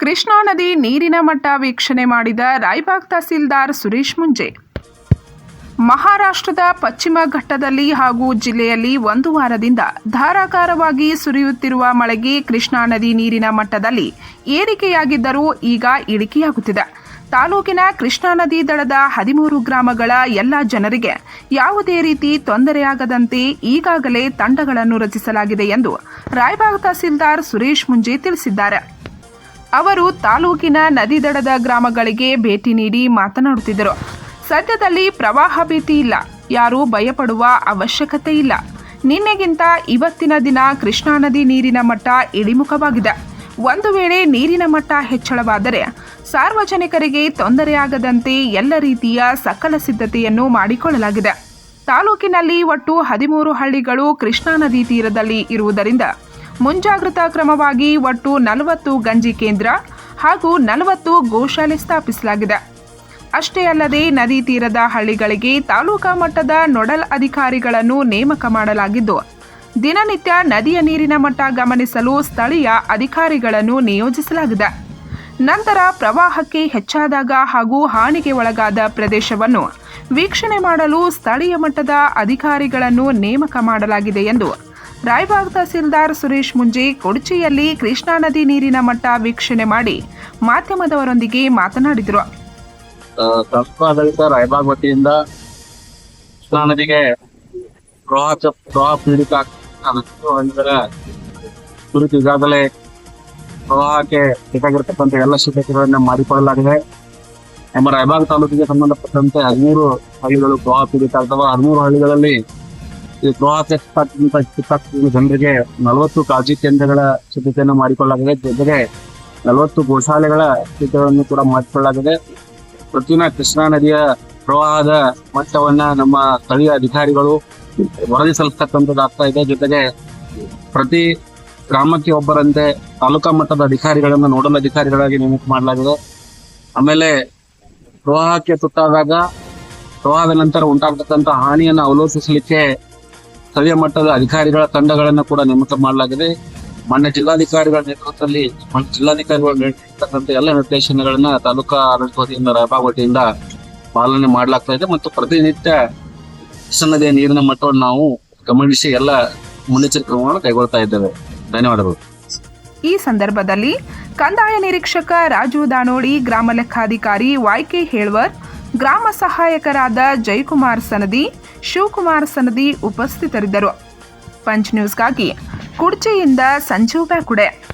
ಕೃಷ್ಣಾ ನದಿ ನೀರಿನ ಮಟ್ಟ ವೀಕ್ಷಣೆ ಮಾಡಿದ ರಾಯ್ಬಾಗ್ ತಹಸೀಲ್ದಾರ್ ಸುರೇಶ್ ಮುಂಜೆ. ಮಹಾರಾಷ್ಟ್ರದ ಪಶ್ಚಿಮ ಘಟ್ಟದಲ್ಲಿ ಹಾಗೂ ಜಿಲ್ಲೆಯಲ್ಲಿ ಒಂದು ವಾರದಿಂದ ಧಾರಾಕಾರವಾಗಿ ಸುರಿಯುತ್ತಿರುವ ಮಳೆಗೆ ಕೃಷ್ಣಾ ನದಿ ನೀರಿನ ಮಟ್ಟದಲ್ಲಿ ಏರಿಕೆಯಾಗಿದ್ದರೂ ಈಗ ಇಳಿಕೆಯಾಗುತ್ತಿದೆ. ತಾಲೂಕಿನ ಕೃಷ್ಣಾ ನದಿ ದಡದ ಹದಿಮೂರು ಗ್ರಾಮಗಳ ಎಲ್ಲ ಜನರಿಗೆ ಯಾವುದೇ ರೀತಿ ತೊಂದರೆಯಾಗದಂತೆ ಈಗಾಗಲೇ ತಂಡಗಳನ್ನು ರಚಿಸಲಾಗಿದೆ ಎಂದು ರಾಯಬಾಗ್ ತಹಸೀಲ್ದಾರ್ ಸುರೇಶ್ ಮುಂಜೆ ತಿಳಿಸಿದ್ದಾರೆ. ಅವರು ತಾಲೂಕಿನ ನದಿ ದಡದ ಗ್ರಾಮಗಳಿಗೆ ಭೇಟಿ ನೀಡಿ ಮಾತನಾಡುತ್ತಿದ್ದರು. ಸದ್ಯದಲ್ಲಿ ಪ್ರವಾಹ ಭೀತಿ ಇಲ್ಲ. ಯಾರೂ ಭಯಪಡುವ ಅವಶ್ಯಕತೆ ಇಲ್ಲ. ನಿನ್ನೆಗಿಂತ ಇವತ್ತಿನ ದಿನ ಕೃಷ್ಣಾ ನದಿ ನೀರಿನ ಮಟ್ಟ ಇಳಿಮುಖವಾಗಿದೆ. ಒಂದು ವೇಳೆ ನೀರಿನ ಮಟ್ಟ ಹೆಚ್ಚಳವಾದರೆ ಸಾರ್ವಜನಿಕರಿಗೆ ತೊಂದರೆಯಾಗದಂತೆ ಎಲ್ಲ ರೀತಿಯ ಸಕಲ ಸಿದ್ಧತೆಯನ್ನು ಮಾಡಿಕೊಳ್ಳಲಾಗಿದೆ. ತಾಲೂಕಿನಲ್ಲಿ ಒಟ್ಟು ಹದಿಮೂರು ಹಳ್ಳಿಗಳು ಕೃಷ್ಣಾ ನದಿ ತೀರದಲ್ಲಿ ಇರುವುದರಿಂದ ಮುಂಜಾಗ್ರತಾ ಕ್ರಮವಾಗಿ ಒಟ್ಟು ನಲವತ್ತು ಗಂಜಿ ಕೇಂದ್ರ ಹಾಗೂ ನಲವತ್ತು ಗೋಶಾಲೆ ಸ್ಥಾಪಿಸಲಾಗಿದೆ. ಅಷ್ಟೇ ಅಲ್ಲದೆ ನದಿ ತೀರದ ಹಳ್ಳಿಗಳಿಗೆ ತಾಲೂಕಾ ಮಟ್ಟದ ನೋಡಲ್ ಅಧಿಕಾರಿಗಳನ್ನು ನೇಮಕ ಮಾಡಲಾಗಿದ್ದು, ದಿನನಿತ್ಯ ನದಿಯ ನೀರಿನ ಮಟ್ಟ ಗಮನಿಸಲು ಸ್ಥಳೀಯ ಅಧಿಕಾರಿಗಳನ್ನು ನಿಯೋಜಿಸಲಾಗಿದೆ. ನಂತರ ಪ್ರವಾಹಕ್ಕೆ ಹೆಚ್ಚಾದಾಗ ಹಾಗೂ ಹಾನಿಗೆ ಒಳಗಾದ ಪ್ರದೇಶವನ್ನು ವೀಕ್ಷಣೆ ಮಾಡಲು ಸ್ಥಳೀಯ ಮಟ್ಟದ ಅಧಿಕಾರಿಗಳನ್ನು ನೇಮಕ ಮಾಡಲಾಗಿದೆ ಎಂದು ರಾಯಬಾಗ್ ತಹಸೀಲ್ದಾರ್ ಸುರೇಶ್ ಮುಂಜಿ ಕೊಡಚಿಯಲ್ಲಿ ಕೃಷ್ಣಾ ನದಿ ನೀರಿನ ಮಟ್ಟ ವೀಕ್ಷಣೆ ಮಾಡಿ ಮಾಧ್ಯಮದವರೊಂದಿಗೆ ಮಾತನಾಡಿದರು. ಸಂಸ್ಥಾಡಳಿತ ರಾಯಬಾಗ್ ವತಿಯಿಂದ ಕೃಷ್ಣಾ ನದಿಗೆ ಪ್ರವಾಹ ಪ್ರವಾಹ ಪೀಡಿತ ಕುರಿತು ಈಗಾಗಲೇ ಪ್ರವಾಹಕ್ಕೆ ಬೇಕಾಗಿರ್ತಕ್ಕಂಥ ಎಲ್ಲ ಸಿದ್ಧತೆಗಳನ್ನ ಮಾಡಿಕೊಳ್ಳಲಾಗಿದೆ ನಮ್ಮ ರಾಯಬಾಗ್ ತಾಲೂಕಿಗೆ ಸಂಬಂಧಪಟ್ಟಂತೆ ಹದಿಮೂರು ಹಳ್ಳಿಗಳು ಪ್ರವಾಹ ಪೀಡಿತ ಅಥವಾ ಹದಿಮೂರು ಹಳ್ಳಿಗಳಲ್ಲಿ ಸಿಕ್ಕಾಕ್ಕಿದ ಜನರಿಗೆ ನಲವತ್ತು ಕಾಳಜಿ ಕೇಂದ್ರಗಳ ಸಿದ್ಧತೆಯನ್ನು ಮಾಡಿಕೊಳ್ಳಲಾಗಿದೆ. ಜೊತೆಗೆ ನಲವತ್ತು ಗೋಶಾಲೆಗಳ ಸಿದ್ಧಗಳನ್ನು ಕೂಡ ಮಾಡಿಕೊಳ್ಳಲಾಗಿದೆ. ಪ್ರತಿದಿನ ಕೃಷ್ಣಾ ನದಿಯ ಪ್ರವಾಹದ ಮಟ್ಟವನ್ನ ನಮ್ಮ ಸ್ಥಳೀಯ ಅಧಿಕಾರಿಗಳು ವರದಿ ಸಲ್ಲಿಸತಕ್ಕಂಥದ್ದಾಗ್ತಾ ಇದೆ. ಜೊತೆಗೆ ಪ್ರತಿ ಗ್ರಾಮಕ್ಕೆ ಒಬ್ಬರಂತೆ ತಾಲೂಕಾ ಮಟ್ಟದ ಅಧಿಕಾರಿಗಳನ್ನ ನೋಡಲ್ ಅಧಿಕಾರಿಗಳಾಗಿ ನೇಮಕ ಮಾಡಲಾಗಿದೆ. ಆಮೇಲೆ ಪ್ರವಾಹಕ್ಕೆ ತುತ್ತಾದಾಗ ಪ್ರವಾಹದ ನಂತರ ಉಂಟಾಗತಕ್ಕಂಥ ಹಾನಿಯನ್ನು ಅವಲೋಕಿಸಲಿಕ್ಕೆ ಸ್ಥಳೀಯ ಮಟ್ಟದ ಅಧಿಕಾರಿಗಳ ತಂಡಗಳನ್ನು ಕೂಡ ನೇಮಕ ಮಾಡಲಾಗಿದೆ. ಮಾನ್ಯ ಜಿಲ್ಲಾಧಿಕಾರಿಗಳ ನೇತೃತ್ವದಲ್ಲಿ ಜಿಲ್ಲಾಧಿಕಾರಿಗಳ ನೀಡಿರ್ತಕ್ಕಂಥ ಎಲ್ಲ ನಿರ್ದೇಶನಗಳನ್ನ ತಾಲೂಕಾ ಆಡಳಿತ ವತಿಯಿಂದ ರಾಯಬಾಗ್ ಪಾಲನೆ ಮಾಡಲಾಗ್ತಾ ಇದೆ ಮತ್ತು ಪ್ರತಿನಿತ್ಯ ಸನ್ನದಿಯ ನದಿಯ ನೀರಿನ ಮಟ್ಟವನ್ನು ನಾವು ಗಮನಿಸಿ ಎಲ್ಲ ಮುನ್ನೆಚ್ಚರಿಕೆ ಕ್ರಮಗಳನ್ನು ಕೈಗೊಳ್ತಾ ಇದ್ದೇವೆ. ಧನ್ಯವಾದಗಳು. ಈ ಸಂದರ್ಭದಲ್ಲಿ ಕಂದಾಯ ನಿರೀಕ್ಷಕ ರಾಜು ದಾನೋಡಿ, ಗ್ರಾಮ ಲೆಕ್ಕಾಧಿಕಾರಿ ವೈಕೆ ಹೇಳ್ವರ್, ಗ್ರಾಮ ಸಹಾಯಕರಾದ ಜಯಕುಮಾರ್ ಸನದಿ ಶಿವಕುಮಾರ್ ಸನದಿ ಉಪಸ್ಥಿತರಿದ್ದರು. ಪಂಚ್ ನ್ಯೂಸ್ಗಾಗಿ ಕುಡ್ಚಿಯಿಂದ ಸಂಜೀವ್ ಬ್ಯಾಕುಡೆ.